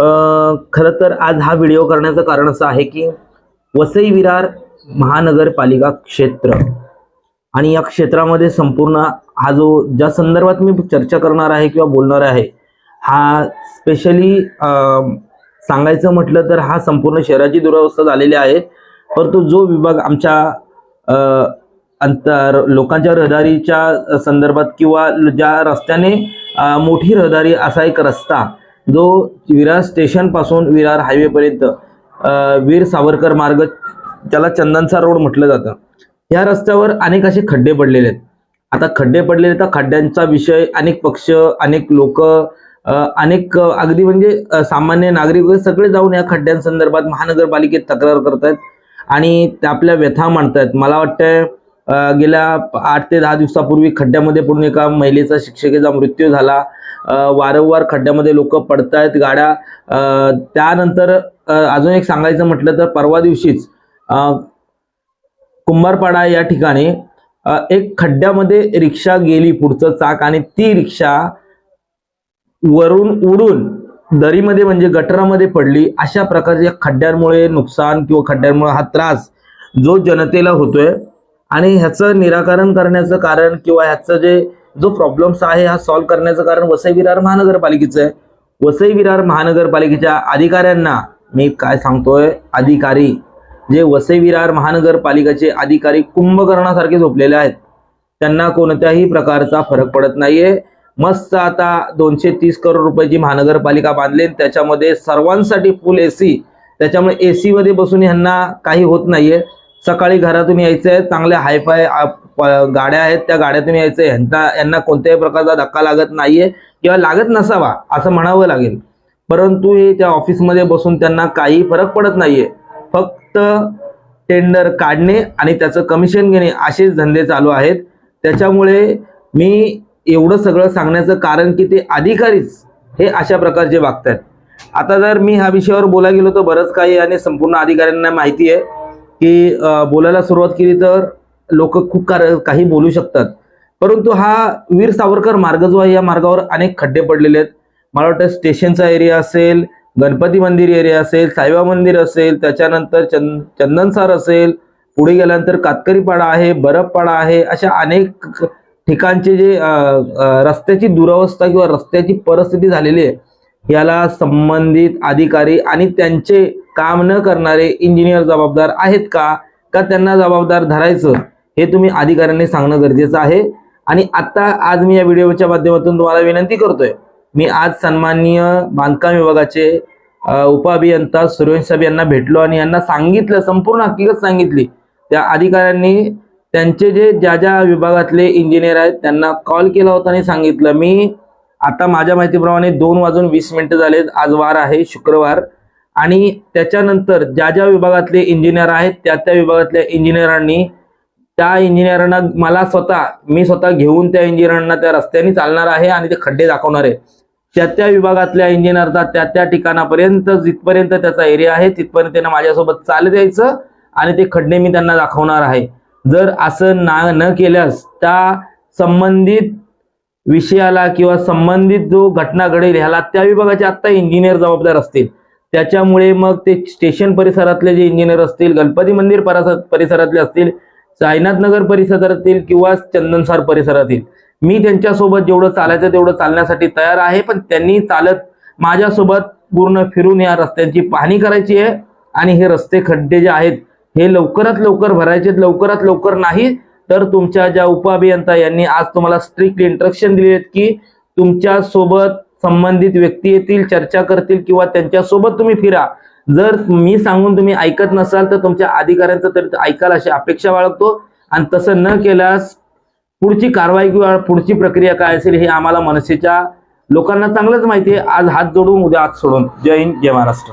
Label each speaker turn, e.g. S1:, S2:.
S1: खरं तर आज हा व्हिडिओ करण्याचं कारण असं आहे की वसई विरार महानगरपालिका क्षेत्र आणि या क्षेत्रामध्ये संपूर्ण हा जो ज्या संदर्भात मी चर्चा करणार आहे किंवा बोलणार आहे हा स्पेशली सांगायचं म्हटलं तर हा संपूर्ण शहराची दुरावस्था झालेली आहे. परंतु जो विभाग आमच्या अंतर लोकांच्या रहदारीच्या संदर्भात किंवा ज्या रस्त्याने मोठी रहदारी असा एक रस्ता जो विरार स्टेशनपासून विरार हायवेपर्यंत वीर सावरकर मार्ग त्याला चंदनचा रोड म्हटलं जातं. या रस्त्यावर अनेक असे खड्डे पडलेले आहेत. आता खड्डे पडलेले तर खड्ड्यांचा विषय अनेक पक्ष अनेक लोक अनेक अगदी म्हणजे सामान्य नागरिक वगैरे सगळे जाऊन या खड्ड्यांसंदर्भात महानगरपालिकेत तक्रार करतायत आणि त्या आपल्या व्यथा मांडतायत. मला वाटतंय गेल्या आठ ते दहा दिवसापूर्वी खड्ड्यामध्ये पडून एका महिलेचा शिक्षकेचा मृत्यू झाला. वारंवार खड्ड्यामध्ये लोक पडतायत गाड्या. त्यानंतर अजून एक सांगायचं म्हटलं तर परवा दिवशीच कुंभारपाडा या ठिकाणी एक खड्ड्यामध्ये रिक्षा गेली पुढचं चाक आणि ती रिक्षा वरून उडून दरीमध्ये म्हणजे गटरामध्ये पडली. अशा प्रकारच्या खड्ड्यांमुळे नुकसान किंवा खड्ड्यांमुळे हा त्रास जो जनतेला होतोय आणि ह्याचं निराकरण करण्याचं कारण किंवा ह्याचं जे जो प्रॉब्लेम्स आहे हा सॉल्व्ह करण्याचं कारण वसई विरार महानगरपालिकेचं आहे. वसई विरार महानगरपालिकेच्या अधिकाऱ्यांना मी काय सांगतोय अधिकारी जे वसई विरार महानगरपालिकेचे अधिकारी कुंभकर्णासारखे झोपलेले आहेत. त्यांना कोणत्याही प्रकारचा फरक पडत नाहीये. मस्त आता दोनशे तीस करोड रुपयाची महानगरपालिका बांधली त्याच्यामध्ये सर्वांसाठी फुल एसी त्याच्यामुळे एसी मध्ये बसून ह्यांना काही होत नाहीये. सकाळी घरातून यायचं आहे चांगल्या हायफाय गाड्या आहेत त्या गाड्यातून यायचं ह्यांना यांना कोणत्याही प्रकारचा धक्का लागत नाहीये किंवा लागत नसावा असं म्हणावं लागेल. परंतु हे त्या ऑफिसमध्ये बसून त्यांना काही फरक पडत नाहीये. फक्त टेंडर काढणे आणि त्याचं कमिशन घेणे असेच धंदे चालू आहेत. त्याच्यामुळे मी एवढं सगळं सांगण्याचं कारण की ते अधिकारीच हे अशा प्रकारचे वागतात आता जर मी ह्या विषयावर बोला गेलो तर बरंच काही आणि संपूर्ण अधिकाऱ्यांना माहिती आहे. की बोलायला सुरुवात केली तर लोक खूप कार काही बोलू शकतात. परंतु हा वीर सावरकर मार्ग जो आहे या मार्गावर अनेक खड्डे पडलेले आहेत. मला वाटतं स्टेशनचा एरिया असेल गणपती मंदिर एरिया असेल साईबा मंदिर असेल त्याच्यानंतर चंद चंदनसार असेल पुढे गेल्यानंतर कातकरीपाडा आहे बरफपाडा आहे अशा अनेक ठिकाणचे जे रस्त्याची दुरावस्था किंवा रस्त्याची परिस्थिती झालेली आहे याला संबंधित अधिकारी आणि त्यांचे काम न करणारे इंजिनियर जबाबदार आहेत का? का त्यांना जबाबदार धरायचं? हे तुम्ही अधिकाऱ्यांनी सांगणं गरजेचं आहे. आणि आता आज मी या व्हिडिओच्या माध्यमातून तुम्हाला विनंती करतोय. मी आज सन्माननीय बांधकाम विभागाचे उपअभियंता सुरेश साहेब यांना भेटलो आणि यांना सांगितलं संपूर्ण हकीकत सांगितली. त्या अधिकाऱ्यांनी त्यांचे जे ज्या ज्या विभागातले इंजिनियर आहेत त्यांना कॉल केला होता आणि सांगितलं. मी आता माझ्या माहितीप्रमाणे दोन वाजून वीस मिनिटं झालेत. आज वार आहे शुक्रवार. आणि त्याच्यानंतर ज्या ज्या विभागातले इंजिनियर आहेत त्या त्या विभागातल्या इंजिनियरांनी त्या इंजिनियरांना मला स्वतः मी स्वतः घेऊन त्या इंजिनियरांना त्या रस्त्याने चालणार आहे आणि ते खड्डे दाखवणार आहे. त्या त्या विभागातल्या इंजिनियरचा त्या त्या ठिकाणापर्यंत जिथपर्यंत त्याचा एरिया आहे तिथपर्यंत त्यांना माझ्यासोबत चालत यायचं आणि ते खड्डे मी त्यांना दाखवणार आहे. जर असं ना न केल्यास त्या संबंधित विषयाला किंवा संबंधित जो घटना घडेल ह्याला त्या विभागाचे आत्ता इंजिनियर जबाबदार असतील. त्याच्यामुळे मग ते स्टेशन परिसरातले जे इंजिनियर असतील गणपती मंदिर परिसरातले असतील साईनाथ नगर परिसरातील किंवा चंदनसार परिसरातील मी त्यांच्यासोबत जेवढं चालायचं तेवढं चालण्यासाठी तयार आहे पण त्यांनी चालत माझ्यासोबत पूर्ण फिरून या रस्त्यांची पाहणी करायची आहे आणि हे रस्ते खड्डे जे आहेत हे लवकरात लवकर भरायचे लवकरात लवकर नाही तर तुमच्या ज्या उपअभियंता यांनी आज तुम्हाला स्ट्रिक्ट इंट्रक्शन दिले आहेत की तुमच्यासोबत संबंधित व्यक्ती येतील चर्चा करतील किंवा त्यांच्यासोबत तुम्ही फिरा. जर मी सांगून तुम्ही ऐकत नसाल तर तुमच्या अधिकाऱ्यांचं तरी ऐकायला अशी अपेक्षा बाळगतो. आणि तसं न केल्यास पुढची कारवाई किंवा पुढची प्रक्रिया काय असेल हे आम्हाला मनसेच्या लोकांना चांगलंच माहिती आहे. आज हात जोडून उद्या हात सोडून. जय हिंद जय महाराष्ट्र.